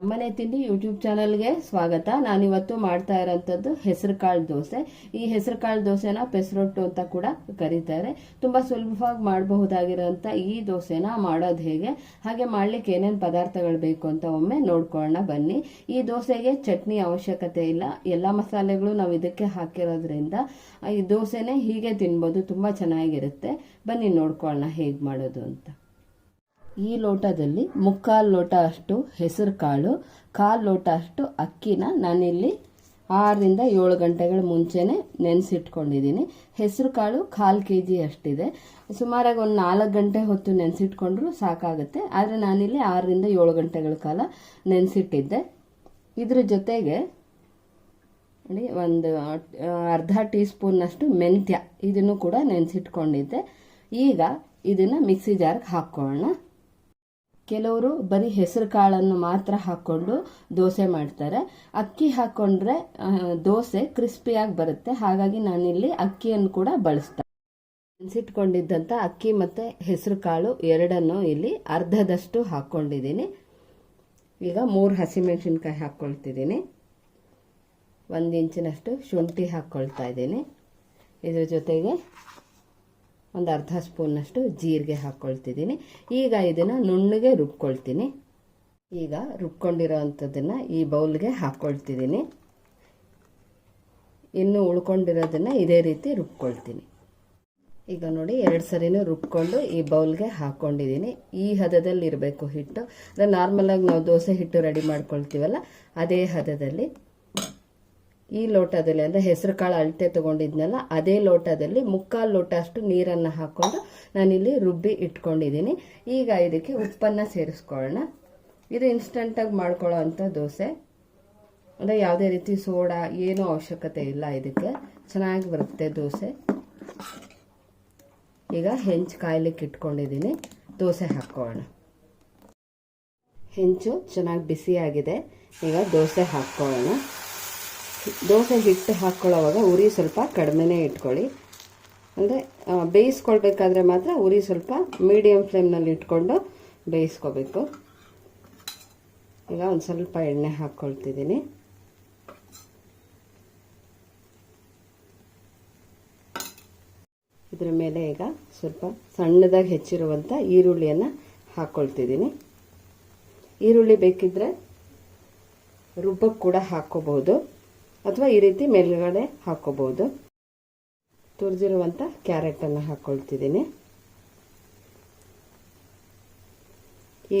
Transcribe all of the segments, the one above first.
ನಮ್ಮನೆ ತಿಂಡಿ ಯೂಟ್ಯೂಬ್ ಚಾನಲ್ಗೆ ಸ್ವಾಗತ. ನಾನಿವತ್ತು ಮಾಡ್ತಾ ಇರೋಂಥದ್ದು ಹೆಸರು ಕಾಳು ದೋಸೆ. ಈ ಹೆಸರು ಕಾಳು ದೋಸೆನ ಪೆಸರೊಟ್ಟು ಅಂತ ಕೂಡ ಕರೀತಾರೆ. ತುಂಬ ಸುಲಭವಾಗಿ ಮಾಡಬಹುದಾಗಿರೋಂಥ ಈ ದೋಸೆನ ಮಾಡೋದು ಹೇಗೆ? ಹಾಗೆ ಮಾಡಲಿಕ್ಕೆ ಏನೇನು ಪದಾರ್ಥಗಳು ಬೇಕು ಅಂತ ಒಮ್ಮೆ ನೋಡ್ಕೊಳ್ಳೋಣ, ಬನ್ನಿ. ಈ ದೋಸೆಗೆ ಚಟ್ನಿ ಅವಶ್ಯಕತೆ ಇಲ್ಲ. ಎಲ್ಲ ಮಸಾಲೆಗಳು ನಾವು ಇದಕ್ಕೆ ಹಾಕಿರೋದ್ರಿಂದ ಈ ದೋಸೆನೇ ಹೀಗೆ ತಿನ್ಬೋದು, ತುಂಬ ಚೆನ್ನಾಗಿರುತ್ತೆ. ಬನ್ನಿ ನೋಡ್ಕೊಳ್ಳೋಣ ಹೇಗೆ ಮಾಡೋದು ಅಂತ. ಈ ಲೋಟದಲ್ಲಿ ಮುಕ್ಕಾಲು ಲೋಟ ಅಷ್ಟು ಹೆಸರು ಕಾಳು, ಕಾಲು ಲೋಟ ಅಷ್ಟು ಅಕ್ಕಿನ ನಾನಿಲ್ಲಿ ಆರರಿಂದ ಏಳು ಗಂಟೆಗಳ ಮುಂಚೆನೆ ನೆನೆಸಿಟ್ಕೊಂಡಿದ್ದೀನಿ. ಹೆಸರು ಕಾಳು ಕಾಲು ಕೆ ಜಿ ಅಷ್ಟಿದೆ. ಸುಮಾರಾಗಿ ಒಂದು ನಾಲ್ಕು ಗಂಟೆ ಹೊತ್ತು ನೆನೆಸಿಟ್ಕೊಂಡ್ರು ಸಾಕಾಗುತ್ತೆ. ಆದರೆ ನಾನಿಲ್ಲಿ ಆರರಿಂದ ಏಳು ಗಂಟೆಗಳ ಕಾಲ ನೆನೆಸಿಟ್ಟಿದ್ದೆ. ಇದ್ರ ಜೊತೆಗೆ ನೋಡಿ, ಒಂದು ಅರ್ಧ ಟೀ ಸ್ಪೂನ್ನಷ್ಟು ಮೆಂತ್ಯ ಇದನ್ನು ಕೂಡ ನೆನೆಸಿಟ್ಕೊಂಡಿದ್ದೆ. ಈಗ ಇದನ್ನು ಮಿಕ್ಸಿ ಜಾರ್ಗೆ ಹಾಕ್ಕೊಳ್ಳೋಣ. ಕೆಲವರು ಬರೀ ಹೆಸರು ಕಾಳನ್ನು ಮಾತ್ರ ಹಾಕ್ಕೊಂಡು ದೋಸೆ ಮಾಡ್ತಾರೆ. ಅಕ್ಕಿ ಹಾಕ್ಕೊಂಡ್ರೆ ಆ, ದೋಸೆ ಕ್ರಿಸ್ಪಿಯಾಗಿ ಬರುತ್ತೆ. ಹಾಗಾಗಿ ನಾನಿಲ್ಲಿ ಅಕ್ಕಿಯನ್ನು ಕೂಡ ಬಳಸ್ತೇನೆ ನೆನೆಸಿಟ್ಕೊಂಡಿದ್ದಂಥ ಅಕ್ಕಿ ಮತ್ತು ಹೆಸರು ಕಾಳು ಎರಡನ್ನು ಇಲ್ಲಿ ಅರ್ಧದಷ್ಟು ಹಾಕ್ಕೊಂಡಿದ್ದೀನಿ ಈಗ ಮೂರು ಹಸಿಮೆಣಸಿನ್ಕಾಯಿ ಹಾಕ್ಕೊಳ್ತಿದ್ದೀನಿ ಒಂದು ಇಂಚಿನಷ್ಟು ಶುಂಠಿ ಹಾಕ್ಕೊಳ್ತಾ ಇದ್ದೀನಿ. ಇದ್ರ ಜೊತೆಗೆ ಒಂದು ಅರ್ಧ ಸ್ಪೂನಷ್ಟು ಜೀರಿಗೆ ಹಾಕ್ಕೊಳ್ತಿದ್ದೀನಿ ಈಗ ಇದನ್ನು ನುಣ್ಣಗೆ ರುಬ್ಕೊಳ್ತೀನಿ. ಈಗ ರುಬ್ಕೊಂಡಿರೋ ಅಂಥದ್ದನ್ನು ಈ ಬೌಲ್ಗೆ ಹಾಕ್ಕೊಳ್ತಿದ್ದೀನಿ ಇನ್ನು ಉಳ್ಕೊಂಡಿರೋದನ್ನು ಇದೇ ರೀತಿ ರುಬ್ಕೊಳ್ತೀನಿ. ಈಗ ನೋಡಿ, ಎರಡು ಸರಿನೂ ರುಬ್ಕೊಂಡು ಈ ಬೌಲ್ಗೆ ಹಾಕ್ಕೊಂಡಿದ್ದೀನಿ ಈ ಹದದಲ್ಲಿ ಇರಬೇಕು ಹಿಟ್ಟು ಅಂದರೆ ನಾರ್ಮಲಾಗಿ ನಾವು ದೋಸೆ ಹಿಟ್ಟು ರೆಡಿ ಮಾಡ್ಕೊಳ್ತೀವಲ್ಲ, ಅದೇ ಹದದಲ್ಲಿ. ಈ ಲೋಟದಲ್ಲಿ ಅಂದರೆ ಹೆಸರು ಕಾಳು ಅಳತೆ ತೊಗೊಂಡಿದ್ನಲ್ಲ, ಅದೇ ಲೋಟದಲ್ಲಿ ಮುಕ್ಕಾಲು ಲೋಟ ಅಷ್ಟು ನೀರನ್ನು ಹಾಕ್ಕೊಂಡು ನಾನಿಲ್ಲಿ ರುಬ್ಬಿ ಇಟ್ಕೊಂಡಿದ್ದೀನಿ. ಈಗ ಇದಕ್ಕೆ ಉಪ್ಪನ್ನು ಸೇರಿಸ್ಕೊಳ್ಳೋಣ. ಇದು ಇನ್ಸ್ಟಂಟಾಗಿ ಮಾಡ್ಕೊಳ್ಳೋ ಅಂಥ ದೋಸೆ. ಅಂದರೆ ಯಾವುದೇ ರೀತಿ ಸೋಡಾ ಏನೂ ಅವಶ್ಯಕತೆ ಇಲ್ಲ ಇದಕ್ಕೆ. ಚೆನ್ನಾಗಿ ಬರುತ್ತೆ ದೋಸೆ. ಈಗ ಹೆಂಚು ಕಾಯ್ಲಿಕ್ಕೆ ಇಟ್ಕೊಂಡಿದ್ದೀನಿ. ದೋಸೆ ಹಾಕ್ಕೊಳ್ಳೋಣ. ಹೆಂಚು ಚೆನ್ನಾಗಿ ಬಿಸಿಯಾಗಿದೆ. ಈಗ ದೋಸೆ ಹಾಕ್ಕೊಳ್ಳೋಣ. ದೋಸೆ ಹಿಟ್ಟು ಹಾಕ್ಕೊಳ್ಳೋವಾಗ ಉರಿ ಸ್ವಲ್ಪ ಕಡಿಮೆನೇ ಇಟ್ಕೊಳ್ಳಿ. ಅಂದರೆ ಬೇಯಿಸ್ಕೊಳ್ಬೇಕಾದ್ರೆ ಮಾತ್ರ ಉರಿ ಸ್ವಲ್ಪ ಮೀಡಿಯಮ್ ಫ್ಲೇಮ್ನಲ್ಲಿ ಇಟ್ಕೊಂಡು ಬೇಯಿಸ್ಕೋಬೇಕು. ಈಗ ಒಂದು ಸ್ವಲ್ಪ ಎಣ್ಣೆ ಹಾಕ್ಕೊಳ್ತಿದ್ದೀನಿ ಇದ್ರ ಮೇಲೆ ಈಗ ಸ್ವಲ್ಪ ಸಣ್ಣದಾಗಿ ಹೆಚ್ಚಿರುವಂಥ ಈರುಳ್ಳಿಯನ್ನು ಹಾಕ್ಕೊಳ್ತಿದ್ದೀನಿ ಈರುಳ್ಳಿ ಬೇಕಿದ್ರೆ ರುಬ್ಬಕ್ಕೆ ಕೂಡ ಹಾಕ್ಕೋಬಹುದು ಅಥವಾ ಈ ರೀತಿ ಮೇಲ್ಗಡೆ ತುರಿದಿರುವಂತ ತುರಿದಿರುವಂಥ ಕ್ಯಾರೆಟನ್ನು ಹಾಕೊಳ್ತಿದ್ದೀನಿ.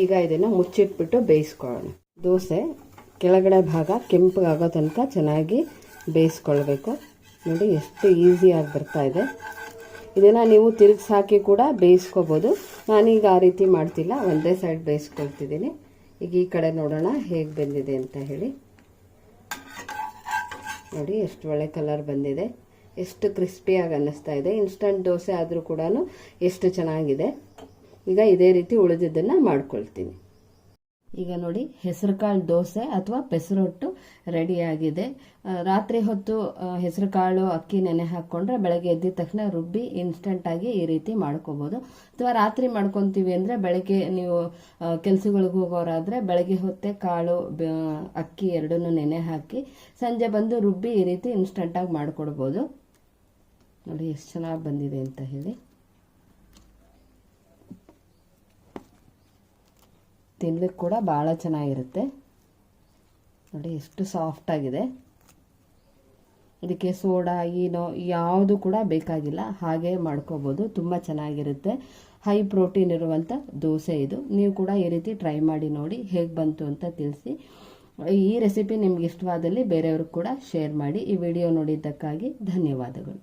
ಈಗ ಇದನ್ನು ಮುಚ್ಚಿಟ್ಬಿಟ್ಟು ಬೇಯಿಸ್ಕೊಳ್ಳೋಣ. ದೋಸೆ ಕೆಳಗಡೆ ಭಾಗ ಕೆಂಪಗಾಗೋ ತನಕ ಚೆನ್ನಾಗಿ ಬೇಯಿಸ್ಕೊಳ್ಬೇಕು. ನೋಡಿ ಎಷ್ಟು ಈಸಿಯಾಗಿ ಬರ್ತಾ ಇದೆ. ಇದನ್ನು ನೀವು ತಿರುಗಿಸಿ ಹಾಕಿ ಕೂಡ ಬೇಯಿಸ್ಕೋಬೋದು. ನಾನೀಗ ಆ ರೀತಿ ಮಾಡ್ತಿಲ್ಲ, ಒಂದೇ ಸೈಡ್ ಬೇಯಿಸ್ಕೊಳ್ತಿದ್ದೀನಿ. ಈಗ ಈ ಕಡೆ ನೋಡೋಣ ಹೇಗೆ ಬಂದಿದೆ ಅಂತ ಹೇಳಿ. ನೋಡಿ, ಎಷ್ಟು ಒಳ್ಳೆ ಕಲರ್ ಬಂದಿದೆ. ಎಷ್ಟು ಕ್ರಿಸ್ಪಿಯಾಗಿ ಅನ್ನಿಸ್ತಾ ಇದೆ. ಇನ್ಸ್ಟಂಟ್ ದೋಸೆ ಆದರೂ ಕೂಡ ಎಷ್ಟು ಚೆನ್ನಾಗಿದೆ. ಈಗ ಇದೇ ರೀತಿ ಉಳಿದಿದ್ದನ್ನು ಮಾಡ್ಕೊಳ್ತೀನಿ. ಈಗ ನೋಡಿ, ಹೆಸರುಕಾಳು ದೋಸೆ ಅಥವಾ ಪೆಸರೊಟ್ಟು ರೆಡಿಯಾಗಿದೆ. ರಾತ್ರಿ ಹೊತ್ತು ಹೆಸರುಕಾಳು, ಅಕ್ಕಿ, ನೆನೆ ಹಾಕ್ಕೊಂಡ್ರೆ ಬೆಳಗ್ಗೆ ಎದ್ದಿದ ತಕ್ಷಣ ರುಬ್ಬಿ ಇನ್ಸ್ಟಂಟಾಗಿ ಈ ರೀತಿ ಮಾಡ್ಕೋಬೋದು. ಅಥವಾ ರಾತ್ರಿ ಮಾಡ್ಕೊತೀವಿ ಅಂದರೆ ಬೆಳಗ್ಗೆ ನೀವು ಕೆಲಸಗಳಿಗೆ ಹೋಗೋರಾದರೆ ಬೆಳಗ್ಗೆ ಹೊತ್ತೆ ಕಾಳು ಅಕ್ಕಿ ಎರಡನ್ನೂ ನೆನೆ ಹಾಕಿ ಸಂಜೆ ಬಂದು ರುಬ್ಬಿ ಈ ರೀತಿ ಇನ್ಸ್ಟಂಟಾಗಿ ಮಾಡಿಕೊಡ್ಬೋದು. ನೋಡಿ, ಎಷ್ಟು ಚೆನ್ನಾಗಿ ಬಂದಿದೆ ಅಂತ ಹೇಳಿ. ತಿನ್ಲಿಕ್ಕೆ ಕೂಡ ಭಾಳ ಚೆನ್ನಾಗಿರುತ್ತೆ. ನೋಡಿ ಎಷ್ಟು ಸಾಫ್ಟಾಗಿದೆ ಇದಕ್ಕೆ ಸೋಡಾ ಏನೋ ಯಾವುದು ಕೂಡ ಬೇಕಾಗಿಲ್ಲ. ಹಾಗೆ ಮಾಡ್ಕೋಬೋದು. ತುಂಬ ಚೆನ್ನಾಗಿರುತ್ತೆ. ಹೈ ಪ್ರೋಟೀನ್ ಇರುವಂಥ ದೋಸೆ ಇದು. ನೀವು ಕೂಡ ಈ ರೀತಿ ಟ್ರೈ ಮಾಡಿ ನೋಡಿ ಹೇಗೆ ಬಂತು ಅಂತ ತಿಳಿಸಿ. ಈ ರೆಸಿಪಿ ನಿಮ್ಗೆ ಇಷ್ಟವಾದಲ್ಲಿ ಬೇರೆಯವ್ರಿಗೆ ಕೂಡ ಶೇರ್ ಮಾಡಿ. ಈ ವಿಡಿಯೋ ನೋಡಿದ್ದಕ್ಕಾಗಿ ಧನ್ಯವಾದಗಳು.